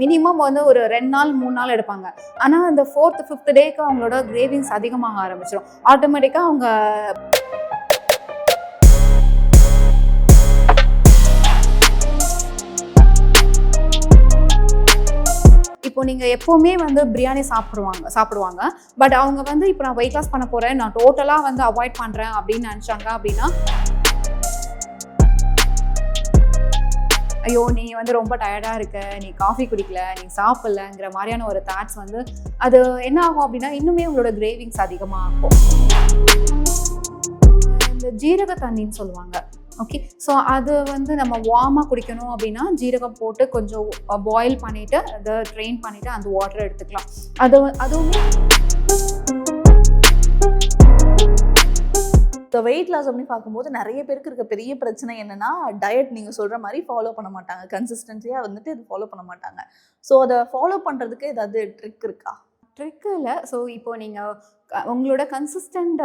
Minimum வந்து ஒரு ரெண்டு நாள் மூணு நாள் எடுப்பாங்க. ஆனால் அந்த ஃபோர்த் ஃபிஃப்த் டேக்கு அவங்களோட கிரேவிங்ஸ் அதிகமாக ஆரம்பிச்சிடும் ஆட்டோமேட்டிக்காக அவங்க இப்போ நீங்கள் எப்போவுமே வந்து பிரியாணி சாப்பிடுவாங்க சாப்பிடுவாங்க. பட் அவங்க வந்து இப்போ நான் வெயிட் லாஸ் பண்ண போகிறேன் நான் டோட்டலாக வந்து அவாய்ட் பண்ணுறேன் அப்படின்னு நினச்சாங்க அப்படின்னா ஐயோ நீ வந்து ரொம்ப டயர்டாக இருக்க நீ காஃபி குடிக்கல நீ சாப்பிடலங்கிற மாதிரியான ஒரு தாட்ஸ் வந்து அது என்ன ஆகும் அப்படின்னா இன்னுமே உங்களோட கிரேவிங்ஸ் அதிகமாக ஆகும் இந்த ஜீரக தண்ணின்னு சொல்லுவாங்க. ஓகே ஸோ அது வந்து நம்ம வார்மாக குடிக்கணும் அப்படின்னா ஜீரகம் போட்டு கொஞ்சம் பாயில் பண்ணிவிட்டு அதை ட்ரெயின் பண்ணிவிட்டு அந்த வாட்டரை எடுத்துக்கலாம். அது அதுவுமே ஸோ வெயிட் லாஸ் அப்படின்னு பார்க்கும்போது நிறைய பேருக்கு இருக்க பெரிய பிரச்சனை என்னன்னா டயட் நீங்கள் சொல்கிற மாதிரி ஃபாலோ பண்ண மாட்டாங்க. கன்சிஸ்டன்சியாக வந்துட்டு இது ஃபாலோ பண்ண மாட்டாங்க. ஸோ அதை ஃபாலோ பண்ணுறதுக்கு ஏதாவது ட்ரிக் இருக்கா? ட்ரிக்கு இல்லை. ஸோ இப்போ நீங்கள் உங்களோட கன்சிஸ்டண்ட்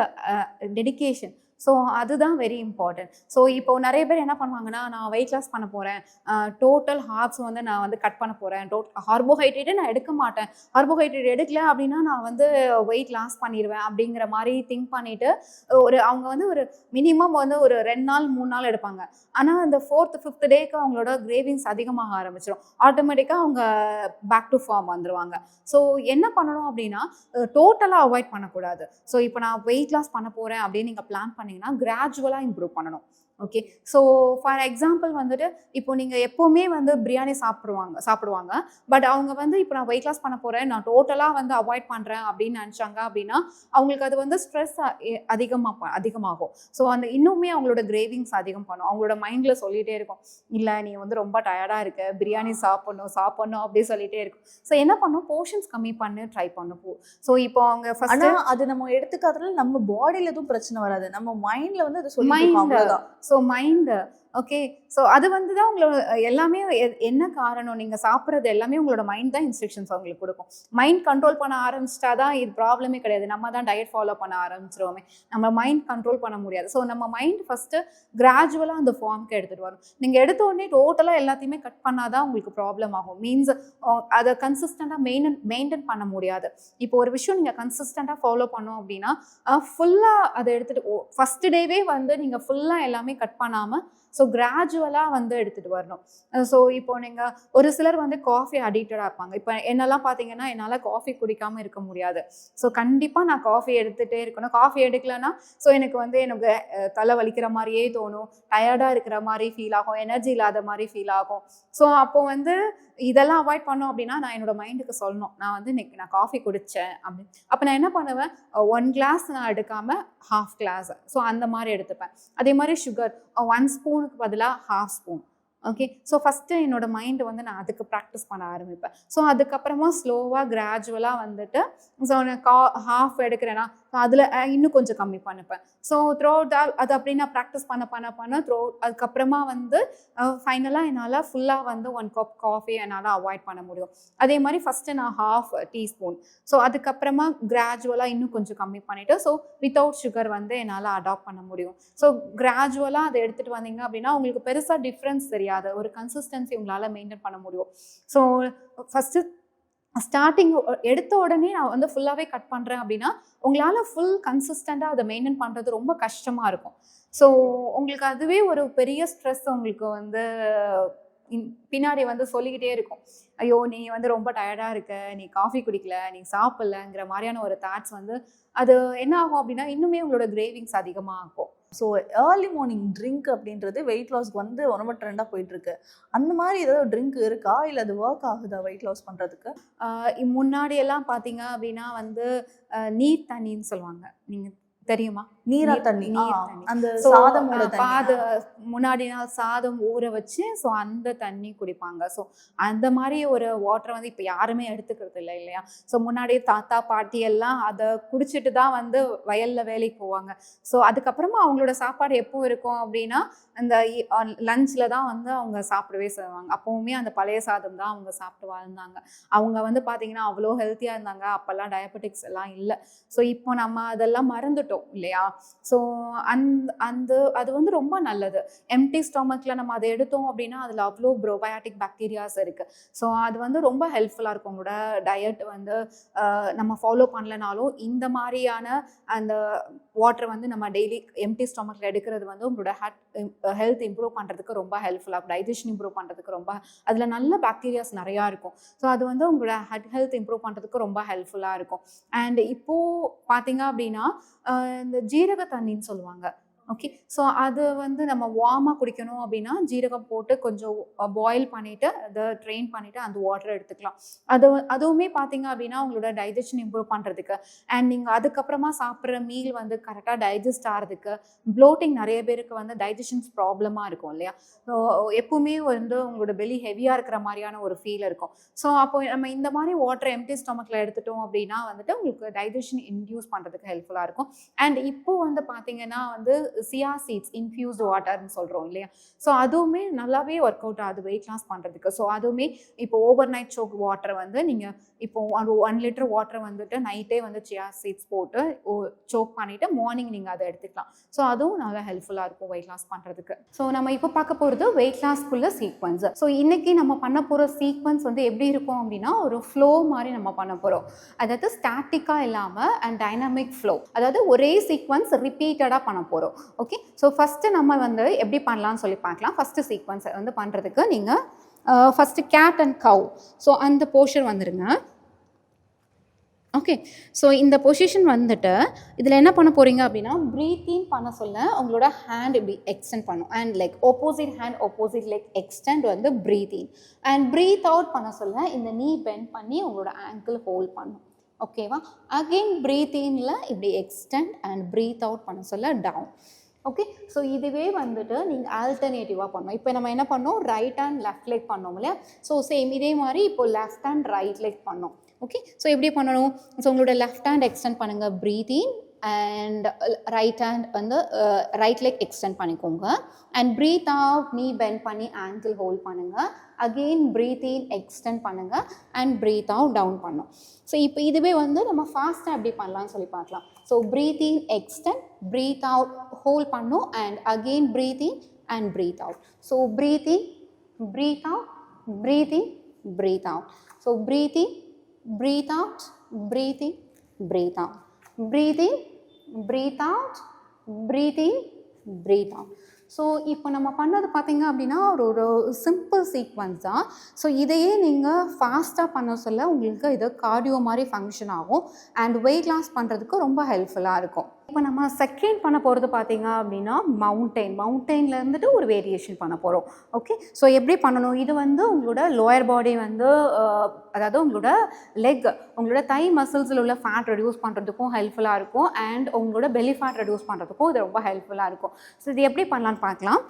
டெடிகேஷன் ஸோ அதுதான் வெரி இம்பார்ட்டன்ட் ஸோ இப்போ நிறைய பேர் என்ன பண்ணுவாங்கன்னா நான் வெயிட் லாஸ் பண்ண போகிறேன் டோட்டல் ஹார்ப்ஸ் வந்து நான் வந்து கட் பண்ண போகிறேன் டோட் கார்போஹைட்ரேட்டே நான் எடுக்க மாட்டேன். கார்போஹைட்ரேட் எடுக்கல அப்படின்னா நான் வந்து வெயிட் லாஸ் பண்ணிடுவேன் அப்படிங்கிற மாதிரி திங்க் பண்ணிவிட்டு ஒரு அவங்க வந்து ஒரு மினிமம் வந்து ஒரு ரெண்டு நாள் மூணு நாள் எடுப்பாங்க. ஆனால் அந்த ஃபோர்த் ஃபிஃப்த் டேக்கு அவங்களோட கிரேவிங்ஸ் அதிகமாக ஆரம்பிச்சிடும் ஆட்டோமேட்டிக்காக அவங்க பேக் டு ஃபார்ம் வந்துடுவாங்க ஸோ என்ன பண்ணணும் அப்படின்னா டோட்டலாக அவாய்ட் பண்ணக்கூடாது. ஸோ இப்போ நான் வெயிட் லாஸ் பண்ண போகிறேன் அப்படின்னு நீங்கள் பிளான் பண்ணீங்கன்னா கிராஜுவலாக இம்ப்ரூவ் பண்ணணும். ஓகே ஸோ ஃபார் எக்ஸாம்பிள் வந்துட்டு இப்போ நீங்கள் எப்போவுமே வந்து பிரியாணி சாப்பிடுவாங்க சாப்பிடுவாங்க. பட் அவங்க வந்து இப்போ நான் வெயிட் லாஸ் பண்ண போகிறேன் நான் டோட்டலாக வந்து அவாய்ட் பண்ணுறேன் அப்படின்னு நினச்சாங்க அப்படின்னா அவங்களுக்கு அது வந்து ஸ்ட்ரெஸ் அதிகமாக அதிகமாகும். ஸோ அந்த இன்னுமே அவங்களோட கிரேவிங்ஸ் அதிகம் பண்ணும். அவங்களோட மைண்டில் சொல்லிகிட்டே இருக்கும். இல்லை நீ வந்து ரொம்ப டயர்டாக இருக்க. பிரியாணி சாப்பிடணும் சாப்பிடணும் அப்படி சொல்லிகிட்டே இருக்கும். ஸோ என்ன பண்ணும்? போர்ஷன்ஸ் கம்மி பண்ணு ட்ரை பண்ணும் ஸோ இப்போ அவங்க ஃபஸ்ட்டு அது நம்ம எடுத்துக்காததுல நம்ம பாடியில எதுவும் பிரச்சனை வராது. நம்ம மைண்ட்ல வந்து அது. சொல்லி ஸோ மைண்டு ஓகே ஸோ அது வந்து தான் உங்களோட எல்லாமே எ- என்ன காரணம்? நீங்கள் சாப்பிட்றது எல்லாமே உங்களோட மைண்ட் தான் இன்ஸ்ட்ரக்ஷன்ஸ் அவங்களுக்கு கொடுக்கும். மைண்ட் கண்ட்ரோல் பண்ண ஆரம்பிச்சிட்டா தான் இது ப்ராப்ளமே கிடையாது. நம்ம தான் டயட் ஃபாலோ பண்ண ஆரம்பிச்சிருவோமே. நம்ம மைண்ட் கண்ட்ரோல் பண்ண முடியாது. ஸோ நம்ம மைண்ட் ஃபஸ்ட்டு கிராஜுவலாக அந்த ஃபார்ம்க்கு எடுத்துகிட்டு வரும் நீங்கள் எடுத்த உடனே டோட்டலாக எல்லாத்தையுமே கட் பண்ணாதான் உங்களுக்கு ப்ராப்ளம் ஆகும். மீன்ஸ் அதை கன்சிஸ்டண்ட்டாக மெயின் மெயின்டைன் பண்ண முடியாது. இப்போ ஒரு விஷயம் நீங்கள் கன்சிஸ்டண்ட்டாக ஃபாலோ பண்ணோம் அப்படின்னா ஃபுல்லாக அதை எடுத்துகிட்டு ஃபஸ்ட் டேவே வந்து நீங்கள் ஃபுல்லாக எல்லாமே கட் பண்ணாமல் ஸோ கிராஜுவலாக வந்து எடுத்துகிட்டு வரணும். ஸோ இப்போ நீங்கள் ஒரு சிலர் வந்து காஃபி அடிக்டடாக இருப்பாங்க. இப்போ என்னெல்லாம் பார்த்தீங்கன்னா என்னால் காஃபி குடிக்காமல் இருக்க முடியாது. ஸோ கண்டிப்பாக நான் காஃபி எடுத்துகிட்டே இருக்கணும். காஃபி எடுக்கலைன்னா ஸோ எனக்கு வந்து எனக்கு தலை வலிக்கிற மாதிரியே தோணும். டயர்டாக இருக்கிற மாதிரி ஃபீல் ஆகும். எனர்ஜி இல்லாத மாதிரி ஃபீல் ஆகும். ஸோ அப்போ வந்து இதெல்லாம் அவாய்ட் பண்ணோம் அப்படின்னா நான் என்னோட மைண்டுக்கு சொல்லணும். நான் வந்து இன்னைக்கு நான் காஃபி குடித்தேன் அப்படின்னு. அப்போ நான் என்ன பண்ணுவேன்? ஒன் கிளாஸ் நான் எடுக்காமல் ஹாஃப் கிளாஸ் ஸோ அந்த மாதிரி எடுத்துப்பேன். அதே மாதிரி சுகர் ஒன் ஸ்பூனுக்கு பதிலாக half spoon okay so first என்னோடய மைண்டு வந்து நான் அதுக்கு ப்ராக்டிஸ் பண்ண ஆரம்பிப்பேன். ஸோ அதுக்கப்புறமா ஸ்லோவாக கிராஜுவலாக வந்துட்டு ஸோ நான் கா ஹாஃப் எடுக்கிறேன்னா ஸோ அதில் இன்னும் கொஞ்சம் கம்மி பண்ணிப்பேன். ஸோ த்ரோ அது அப்படி நான் ப்ராக்டிஸ் பண்ண பண்ண பண்ண த்ரோ அதுக்கப்புறமா வந்து ஃபைனலாக என்னால் ஃபுல்லாக வந்து ஒன் கப் காஃபி என்னால் அவாய்ட் பண்ண முடியும். அதே மாதிரி ஃபஸ்ட்டு நான் ஹாஃப் டீஸ்பூன் ஸோ அதுக்கப்புறமா கிராஜுவலாக இன்னும் கொஞ்சம் கம்மி பண்ணிவிட்டு ஸோ வித்தவுட் சுகர் வந்து என்னால் அடாப்ட் பண்ண முடியும். ஸோ கிராஜுவலாக அதை எடுத்துகிட்டு வந்தீங்க அப்படின்னா உங்களுக்கு பெருசாக டிஃப்ரென்ஸ் தெரியாது. ஒரு கன்சிஸ்டன்சி உங்களால் மெயின்டைன் பண்ண முடியும். ஸோ ஃபஸ்ட்டு ஸ்டார்டிங் எடுத்த உடனே நான் வந்து ஃபுல்லாகவே கட் பண்ணுறேன் அப்படின்னா உங்களால் ஃபுல் கன்சிஸ்டண்ட்டாக அதை மெயின்டைன் பண்ணுறது ரொம்ப கஷ்டமாக இருக்கும். ஸோ உங்களுக்கு அதுவே ஒரு பெரிய ஸ்ட்ரெஸ் உங்களுக்கு வந்து பின்னாடி வந்து சொல்லிக்கிட்டே இருக்கும். ஐயோ நீ வந்து ரொம்ப டயர்டாக இருக்க நீ காஃபி குடிக்கல நீ சாப்பிட்லங்கிற மாதிரியான ஒரு தாட்ஸ் வந்து அது என்ன ஆகும் அப்படின்னா இன்னுமே உங்களோட கிரேவிங்ஸ் அதிகமாக ஆகும் ஸோ ஏர்லி மார்னிங் ட்ரிங்க் அப்படின்றது வெயிட் லாஸ்க்கு வந்து ரொம்ப ட்ரெண்டாக போயிட்டுருக்கு. அந்த மாதிரி ஏதாவது ட்ரிங்க் இருக்கா? இல்லை அது ஒர்க் ஆகுதா வெயிட் லாஸ் பண்ணுறதுக்கு முன்னாடியெல்லாம் பார்த்தீங்க அப்படின்னா வந்து நீர் தண்ணின்னு சொல்லுவாங்க. நீங்கள் தெரியுமா? நீரா தண்ணி. அந்த சாதமோட ஆஹ் பாது முன்னாடி நாள் சாதம் ஊற வச்சு ஸோ அந்த தண்ணி குடிப்பாங்க. ஸோ அந்த மாதிரி ஒரு வாட்டரை வந்து இப்போ யாருமே எடுத்துக்கிறது இல்லை இல்லையா? ஸோ முன்னாடி தாத்தா பாட்டி எல்லாம் அதை குடிச்சிட்டு தான் வந்து வயலில் வேலைக்கு போவாங்க. அதுக்கப்புறமா அவங்களோட சாப்பாடு எப்போ இருக்கும் அப்படின்னா அந்த லஞ்சில் தான் வந்து அவங்க சாப்பிடவே செய்வாங்க. அப்போவுமே அந்த பழைய சாதம் தான் அவங்க சாப்பிட்டு வாழ்ந்தாங்க. அவங்க வந்து பார்த்தீங்கன்னா அவ்வளோ ஹெல்த்தியாக இருந்தாங்க. அப்போல்லாம் டயபெட்டிக்ஸ் எல்லாம் இல்லை. ஸோ இப்போ நம்ம அதெல்லாம் மறந்துட்டோம். வந்துட்டோம் இல்லையா? ஸோ அந் அந்த அது வந்து ரொம்ப நல்லது. எம்டி ஸ்டொமக்கில் நம்ம அதை எடுத்தோம் அப்படின்னா அதில் அவ்வளோ ப்ரோபயாட்டிக் பாக்டீரியாஸ் இருக்குது ஸோ அது வந்து ரொம்ப ஹெல்ப்ஃபுல்லாக இருக்கும். உங்களோட டயட் வந்து நம்ம ஃபாலோ பண்ணலனாலும் இந்த மாதிரியான அந்த வாட்டர் வந்து நம்ம டெய்லி எம்டி ஸ்டொமக்கில் எடுக்கிறது வந்து உங்களோட ஹெல்த் இம்ப்ரூவ் பண்ணுறதுக்கு ரொம்ப ஹெல்ப்ஃபுல்லாக டைஜஷன் இம்ப்ரூவ் பண்ணுறதுக்கு ரொம்ப அதில் நல்ல பாக்டீரியாஸ் நிறையா இருக்கும். ஸோ அது வந்து உங்களோட ஹெட் ஹெல்த் இம்ப்ரூவ் பண்ணுறதுக்கு ரொம்ப ஹெல்ப்ஃபுல்லாக இருக்கும். அண்ட் இப்போது பார்த்தீங்க அப்படின்னா இந்த ஜீரக தண்ணின்னு சொல்லுவாங்க. ஓகே ஸோ அது வந்து நம்ம வார்மாக குடிக்கணும் அப்படின்னா ஜீரகம் போட்டு கொஞ்சம் பாயில் பண்ணிவிட்டு அதை ட்ரெயின் பண்ணிவிட்டு அந்த வாட்டரை எடுத்துக்கலாம். அது அதுவுமே பார்த்தீங்க அப்படின்னா உங்களோட டைஜஷன் இம்ப்ரூவ் பண்ணுறதுக்கு அண்ட் நீங்கள் அதுக்கப்புறமா சாப்பிட்ற மீல் வந்து கரெக்டாக டைஜஸ்ட் ஆகிறதுக்கு ப்ளோட்டிங் நிறைய பேருக்கு வந்து டைஜஷன்ஸ் ப்ராப்ளமாக இருக்கும் இல்லையா? ஸோ எப்பவுமே வந்து உங்களோட பெலி ஹெவியாக இருக்கிற மாதிரியான ஒரு ஃபீல் இருக்கும். ஸோ அப்போ நம்ம இந்த மாதிரி வாட்டர் எம்டி ஸ்டொமக்கில் எடுத்துட்டோம் அப்படின்னா வந்துட்டு உங்களுக்கு டைஜஷன் இன்டியூஸ் பண்ணுறதுக்கு ஹெல்ப்ஃபுல்லாக இருக்கும். அண்ட் இப்போ வந்து பார்த்தீங்கன்னா வந்து சியா சீட்ஸ் இன்ஃபியூஸ்டு வாட்டர்னு சொல்கிறோம் இல்லையா? ஸோ அதுவுமே நல்லாவே ஒர்க் அவுட் ஆகுது வெயிட் லாஸ் பண்ணுறதுக்கு ஸோ அதுவுமே இப்போ ஓவர் நைட் சோக் வாட்டர் வந்து நீங்கள் இப்போ ஒரு ஒன் லிட்டர் வாட்டர் வந்துட்டு நைட்டே வந்து சியா சீட்ஸ் போட்டு சோக் பண்ணிவிட்டு மார்னிங் நீங்கள் அதை எடுத்துக்கலாம். ஸோ அதுவும் நல்லா ஹெல்ப்ஃபுல்லாக இருக்கும் வெயிட் லாஸ் பண்ணுறதுக்கு ஸோ நம்ம இப்போ பார்க்க போகிறது வெயிட் லாஸ்க்குள்ள சீக்வன்ஸ் ஸோ இன்றைக்கி நம்ம பண்ண போகிற சீக்வன்ஸ் வந்து எப்படி இருக்கும் அப்படின்னா ஒரு ஃப்ளோ மாதிரி நம்ம பண்ண போகிறோம் அதாவது ஸ்டாட்டிக்காக இல்லாமல் அண்ட் டைனமிக் ஃப்ளோ அதாவது ஒரே சீக்வன்ஸ் ரிப்பீட்டடாக பண்ண போகிறோம் ஓகே ஸோ ஃபஸ்ட்டு நம்ம வந்து எப்படி பண்ணலாம்னு சொல்லி பார்க்கலாம். ஃபஸ்ட்டு சீக்வன்ஸ் வந்து பண்ணுறதுக்கு நீங்கள் first cat and cow so அந்த போர்ஷன் வந்துடுங்க ஓகே ஸோ இந்த பொசிஷன் வந்துட்டு இதில் என்ன பண்ண போகிறீங்க அப்படின்னா ப்ரீத்திங் பண்ண சொல்ல உங்களோட ஹேண்ட் இப்படி எக்ஸ்டெண்ட் பண்ணும். And like opposite hand opposite like extend வந்து ப்ரீத்திங் அண்ட் ப்ரீத் அவுட் பண்ண சொல்ல இந்த நீ பெண்ட் பண்ணி உங்களோட ஆங்கிள் ஹோல்ட் பண்ணும். ஓகேவா அகெயின் ப்ரீத்இனில் இப்படி எக்ஸ்டெண்ட் அண்ட் ப்ரீத் அவுட் பண்ண சொல்ல டவுன் ஓகே ஸோ இதுவே வந்துட்டு நீங்கள் ஆல்டர்னேட்டிவாக பண்ணோம் இப்போ நம்ம என்ன பண்ணோம்? ரைட் அண்ட் லெஃப்ட் லெக் பண்ணோம் இல்லையா? ஸோ சேம் இதே மாதிரி இப்போ லெஃப்ட் அண்ட் ரைட் லெக் பண்ணோம். ஓகே ஸோ எப்படி பண்ணணும்? ஸோ உங்களோட லெஃப்ட் ஹேண்ட் எக்ஸ்டெண்ட் பண்ணுங்கள் breathe in and right hand வந்து ரைட் லெக் எக்ஸ்டெண்ட் பண்ணிக்கோங்க. அண்ட் ப்ரீத் அவுட் நீ பெண்ட் பண்ணி ஆங்கிள் ஹோல்ட் பண்ணுங்கள் அகெயின் ப்ரீத் இன் எக்ஸ்டெண்ட் பண்ணுங்கள் அண்ட் ப்ரீத் அவுட் டவுன் பண்ணும். ஸோ இப்போ இதுவே வந்து நம்ம ஃபாஸ்ட்டாக எப்படி பண்ணலாம்னு சொல்லி பார்க்கலாம். So breathe in extend breathe out hold பண்ணும். And again breathe in and breathe out so breathe in breathe out breathe in breathe out so breathe in breathe out breathe in breathe out breathe in breathe out breathe in breathe out so இப்போ நம்ம பண்ணது பார்த்தீங்க அப்படின்னா ஒரு ஒரு simple sequence தான். So இதையே நீங்கள் ஃபாஸ்ட்டாக பண்ண சொல்ல உங்களுக்கு இது கார்டியோ மாதிரி ஃபங்க்ஷன் ஆகும். அண்ட் வெயிட் லாஸ் பண்ணுறதுக்கு ரொம்ப ஹெல்ப்ஃபுல்லாக இருக்கும். இப்போ நம்ம செகண்ட் பண்ண போகிறது பார்த்தீங்க அப்படின்னா மவுண்டெயின் மவுண்டெயினில் இருந்துட்டு ஒரு வேரியேஷன் பண்ண போகிறோம் ஓகே ஸோ எப்படி பண்ணணும்? இது வந்து உங்களோட லோயர் பாடி வந்து அதாவது உங்களோட லெக் உங்களோட தை மசில்ஸில் உள்ள ஃபேட் ரெடியூஸ் பண்ணுறதுக்கும் ஹெல்ப்ஃபுல்லாக இருக்கும். அண்ட் உங்களோட பெல்லி ஃபேட் ரெடியூஸ் பண்ணுறதுக்கும் இது ரொம்ப ஹெல்ப்ஃபுல்லாக இருக்கும். ஸோ இது எப்படி பண்ணலான்னு பார்க்கலாம்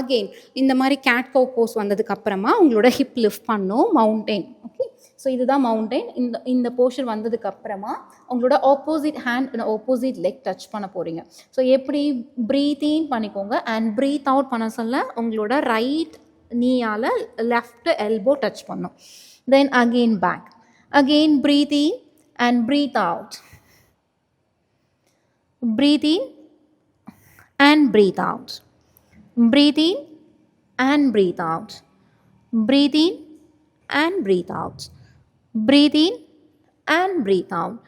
அகெயின் இந்த மாதிரி கேட் கோ வந்ததுக்கப்புறமா உங்களோட ஹிப் லிஃப்ட் பண்ணும் மவுண்டெயின் ஓகே ஸோ இதுதான் மவுண்டைன் இந்த இந்த போர்ஷன் வந்ததுக்கு அப்புறமா உங்களோட opposite hand opposite leg touch பண்ண போகிறீங்க ஸோ எப்படி ப்ரீத் இன் பண்ணிக்கோங்க அண்ட் ப்ரீத் அவுட் பண்ண சொல்ல உங்களோட ரைட் நீயால் லெஃப்ட் எல்போ டச் பண்ணும். Then again back again breathe in and breathe out breathe in and breathe out. Breathe in and breathe out. Breathe in and breathe out. Breath in and breathe out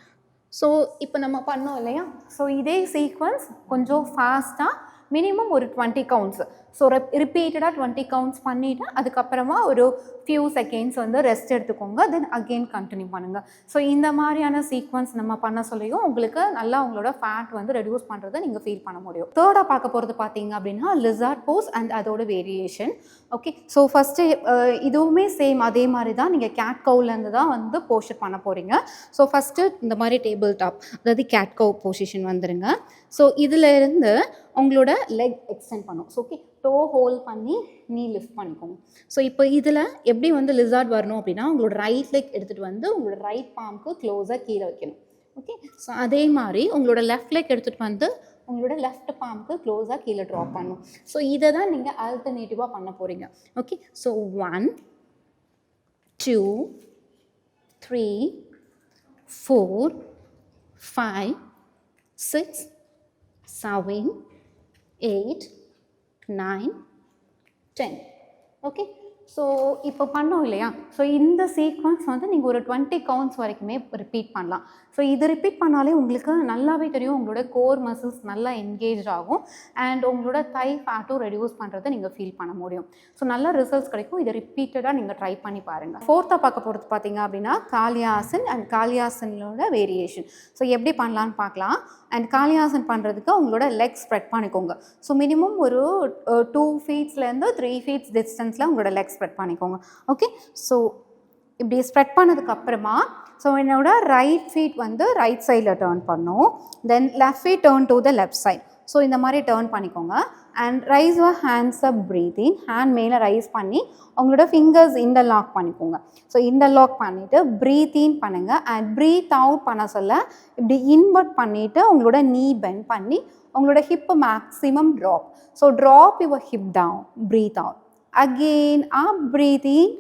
so இப்போ நம்ம பண்ணோம் இல்லையா? So இதே sequence கொஞ்சம் ஃபாஸ்ட்டாக minimum ஒரு twenty counts so ரிப்பீட்டடாக twenty counts பண்ணிவிட்டு அதுக்கப்புறமா ஒரு ஃபியூ செகண்ட்ஸ் வந்து ரெஸ்ட் எடுத்துக்கோங்க. தென் அகெயின் கண்டினியூ பண்ணுங்கள் ஸோ இந்த மாதிரியான சீக்வன்ஸ் நம்ம பண்ண சொல்லியும் உங்களுக்கு நல்லா உங்களோட ஃபேட் வந்து ரெடியூஸ் பண்ணுறதை நீங்கள் ஃபீல் பண்ண முடியும். தேர்டாக பார்க்க போகிறது பார்த்தீங்க அப்படின்னா லிசார்ட் போஸ் அண்ட் அதோட வேரியேஷன் ஓகே ஸோ ஃபஸ்ட்டு இதுவுமே சேம் அதே மாதிரி தான் நீங்கள் கேட் கவுலேருந்து தான் வந்து போஸ்டர் பண்ண போகிறீங்க ஸோ ஃபஸ்ட்டு இந்த மாதிரி டேபிள் டாப் அதாவது கேட் கவு பொசிஷன் வந்துடுங்க ஸோ இதில் இருந்து உங்களோட லெக் எக்ஸ்டெண்ட் பண்ணும். ஸோ ஓகே டோ ஹோல்ட் பண்ணி நீ லிஃப்ட் பண்ணிக்கோங்க ஸோ இப்போ இதில் எப்படி வந்து லிசார்ட் வரணும் அப்படின்னா உங்களோட ரைட் லெக் எடுத்துகிட்டு வந்து உங்களோட ரைட் பாம்க்கு க்ளோஸாக கீழே வைக்கணும். ஓகே ஸோ அதே மாதிரி உங்களோட லெஃப்ட் லெக் எடுத்துகிட்டு வந்து உங்களோட லெஃப்ட் பாம்க்கு க்ளோஸாக கீழே ட்ராப் பண்ணும். ஸோ இதை தான் நீங்கள் ஆல்டர்னேட்டிவாக பண்ண போகிறீங்க okay so one two three four five six seven eight nine ten okay so இப்போ பண்ணோம் இல்லையா? ஸோ இந்த சீக்வன்ஸ் வந்து நீங்கள் ஒரு டுவெண்ட்டி கவுண்ட்ஸ் வரைக்குமே ரிப்பீட் பண்ணலாம். ஸோ இது ரிப்பீட் பண்ணாலே உங்களுக்கு நல்லாவே தெரியும். உங்களோட கோர் மசில்ஸ் நல்லா என்கேஜ் ஆகும். அண்ட் உங்களோட தை ஃபேட்டும் ரெடியூஸ் பண்ணுறதை நீங்கள் ஃபீல் பண்ண முடியும். ஸோ நல்ல ரிசல்ட்ஸ் கிடைக்கும். இதை ரிப்பீட்டடாக நீங்கள் ட்ரை பண்ணி பாருங்கள் ஃபோர்த்தாக பார்க்க போகிறது பார்த்தீங்க அப்படின்னா காளியாசன் அண்ட் காளியாசனோட வேரியேஷன் ஸோ எப்படி பண்ணலான்னு பார்க்கலாம். அண்ட் காளியாசன் பண்ணுறதுக்கு உங்களோட லெக் ஸ்ப்ரெட் பண்ணிக்கோங்க. ஸோ மினிமம் ஒரு டூ ஃபீட்ஸ்லேருந்து த்ரீ ஃபீட்ஸ் டிஸ்டன்ஸில் உங்களோட லெக்ஸ் ஸ்ப்ரெட் பண்ணிக்கோங்க. ஓகே ஸோ இப்படி ஸ்ப்ரெட் பண்ணதுக்கு அப்புறமா ஸோ என்னோட ரைட் ஃபீட் வந்து ரைட் சைடில் டேர்ன் பண்ணும். Then left feet turn to the left side so இந்த மாதிரி டேர்ன் பண்ணிக்கோங்க. And raise your hands up breathing hand மேலே ரைஸ் பண்ணி உங்களோட ஃபிங்கர்ஸ் இந்த லாக் பண்ணிக்கோங்க. ஸோ இந்த லாக் பண்ணிவிட்டு ப்ரீத் இன் பண்ணுங்கள் அண்ட் ப்ரீத் அவுட் பண்ண சொல்ல இப்படி இன்வெர்ட் பண்ணிவிட்டு உங்களோட நீ பெண்ட் பண்ணி உங்களோட hip maximum drop so drop your hip down breathe out again up breath in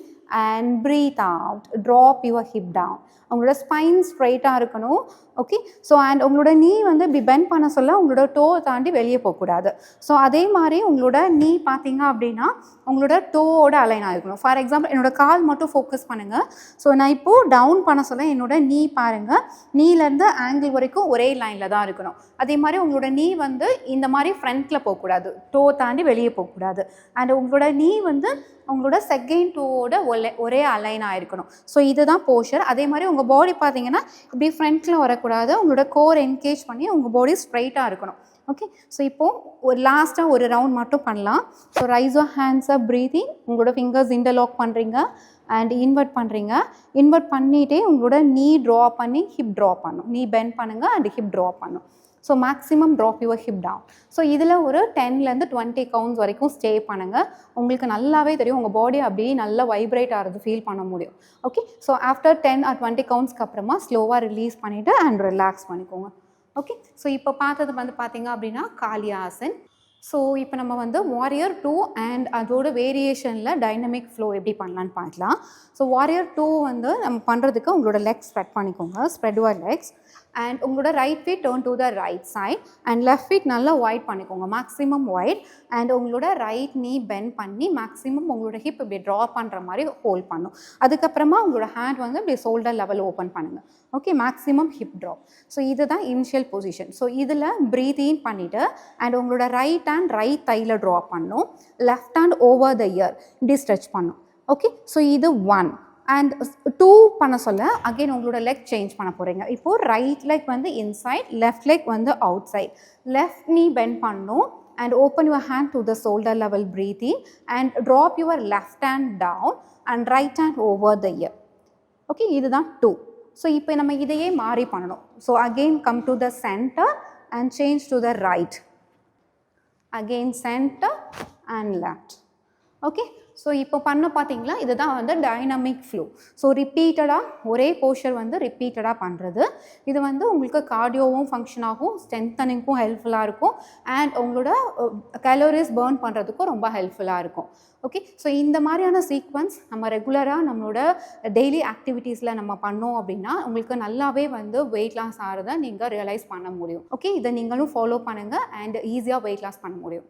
and breathe out drop your hip down உங்களோட ஸ்பைன் ஸ்ட்ரைட்டாக இருக்கணும். ஓகே ஸோ அண்ட் உங்களோட நீ வந்து இப்படி பெண்ட் பண்ண சொல்ல உங்களோட டோ தாண்டி வெளியே போகக்கூடாது. ஸோ அதே மாதிரி உங்களோட நீ பார்த்தீங்க அப்படின்னா உங்களோட டோவோட அலைன் ஆகிருக்கணும் ஃபார் எக்ஸாம்பிள் என்னோட கால் மட்டும் ஃபோக்கஸ் பண்ணுங்கள் ஸோ நான் இப்போது டவுன் பண்ண சொல்ல என்னோட நீ பாருங்கள் நீலேருந்து ஆங்கிள் வரைக்கும் ஒரே லைனில் தான் இருக்கணும். அதே மாதிரி உங்களோட நீ வந்து இந்த மாதிரி ஃப்ரண்ட்டில் போகக்கூடாது. டோ தாண்டி வெளியே போகக்கூடாது. அண்ட் உங்களோட நீ வந்து உங்களோட செகண்ட் டோவோட ஒரே ஒரே அலைன் ஆயிருக்கணும். ஸோ இதுதான் போஷர் அதே மாதிரி உங்கள் பாடி பார்த்தீங்கன்னா இப்படி ஃப்ரண்ட்டில் வரக்கூடாது. உங்களோட கோர் என்கேஜ் பண்ணி உங்கள் பாடி ஸ்ட்ரைட்டாக இருக்கணும். ஓகே ஸோ இப்போது ஒரு லாஸ்ட்டாக ஒரு ரவுண்ட் மட்டும் பண்ணலாம். ஸோ ரைஸ் ஹேண்ட்ஸாக ப்ரீதிங் உங்களோட ஃபிங்கர்ஸ் இன்டர்லாக் பண்ணுறீங்க அண்ட் இன்வெர்ட் பண்ணுறீங்க இன்வெர்ட் பண்ணிகிட்டே உங்களோட நீ ட்ரா பண்ணி ஹிப் ட்ரா பண்ணும். நீ பெண்ட் பண்ணுங்கள் அண்ட் ஹிப் ட்ரா பண்ணும். So maximum drop your hip down so இதில் ஒரு டென்லேருந்து டுவெண்ட்டி கவுண்ட்ஸ் வரைக்கும் ஸ்டே பண்ணுங்கள் உங்களுக்கு நல்லாவே தெரியும். உங்கள் பாடி அப்படியே நல்லா வைப்ரேட் ஆகிறது ஃபீல் பண்ண முடியும். Okay so after ten or twenty கவுண்ட்ஸ்க்கு அப்புறமா ஸ்லோவாக ரிலீஸ் பண்ணிவிட்டு அண்ட் ரிலாக்ஸ் பண்ணிக்கோங்க. ஓகே ஸோ இப்போ பார்த்தது வந்து பார்த்தீங்க அப்படின்னா காளியாசன். ஸோ இப்போ நம்ம வந்து வாரியர் டூ அண்ட் அதோட வேரியேஷனில் டைனமிக் ஃப்ளோ எப்படி பண்ணலான்னு பார்க்கலாம். ஸோ வாரியர் டூ வந்து நம்ம பண்ணுறதுக்கு உங்களோட லெக்ஸ் ஸ்ப்ரெட் பண்ணிக்கோங்க. ஸ்ப்ரெட் யுவர் லெக்ஸ் அண்ட் உங்களோட right feet turn to the right side and left feet நல்லா ஒயிட் பண்ணிக்கோங்க. மேக்ஸிமம் ஒயிட் அண்ட் உங்களோட ரைட் நீ பெண்ட் பண்ணி மேக்ஸிமம் உங்களோட ஹிப் இப்படி ட்ரா பண்ணுற மாதிரி ஹோல்ட் பண்ணும். அதுக்கப்புறமா உங்களோட ஹேண்ட் வந்து இப்படி ஷோல்டர் லெவல் ஓப்பன் பண்ணுங்கள் okay maximum hip drop so இதுதான் இனிஷியல் பொசிஷன் ஸோ இதில் ப்ரீத் இன் பண்ணிவிட்டு அண்ட் உங்களோட ரைட் ஹேண்ட் ரைட் தையில் ட்ரா பண்ணும். Left hand over the ear இப்படி ஸ்ட்ரெச் பண்ணும். ஓகே ஸோ இது ஒன் அண்ட் டூ பண்ண சொல்ல அகைன் உங்களோட லெக் சேஞ்ச் பண்ண போகிறீங்க இப்போது ரைட் லெக் வந்து இன்சைட் லெஃப்ட் லெக் வந்து outside left knee bend பண்ணும் and open your hand to the shoulder level breathing and drop your left hand down and right hand over the ear okay இதுதான் two so இப்போ நம்ம இதையே மாறி பண்ணணும். So again come to the centre and change to the right again centre and left okay so இப்போ பண்ண பார்த்தீங்களா இதுதான் வந்து டைனமிக் ஃப்ளோ ஸோ ரிப்பீட்டடாக ஒரே போஷர் வந்து ரிப்பீட்டடாக பண்ணுறது இது வந்து உங்களுக்கு கார்டியோவும் ஃபங்க்ஷன் ஆகும் ஸ்ட்ரென்தனிங்க்கும் ஹெல்ப்ஃபுல்லாக இருக்கும். அண்ட் உங்களோட கலோரிஸ் பேர்ன் பண்ணுறதுக்கும் ரொம்ப ஹெல்ப்ஃபுல்லாக இருக்கும். ஓகே ஸோ இந்த மாதிரியான சீக்வன்ஸ் நம்ம ரெகுலராக நம்மளோட டெய்லி ஆக்டிவிட்டீஸில் நம்ம பண்ணோம் அப்படின்னா உங்களுக்கு நல்லாவே வந்து வெயிட் லாஸ் ஆகிறத நீங்கள் ரியலைஸ் பண்ண முடியும். ஓகே இதை நீங்களும் ஃபாலோ பண்ணுங்கள் அண்ட் ஈஸியாக வெயிட் லாஸ் பண்ண முடியும்.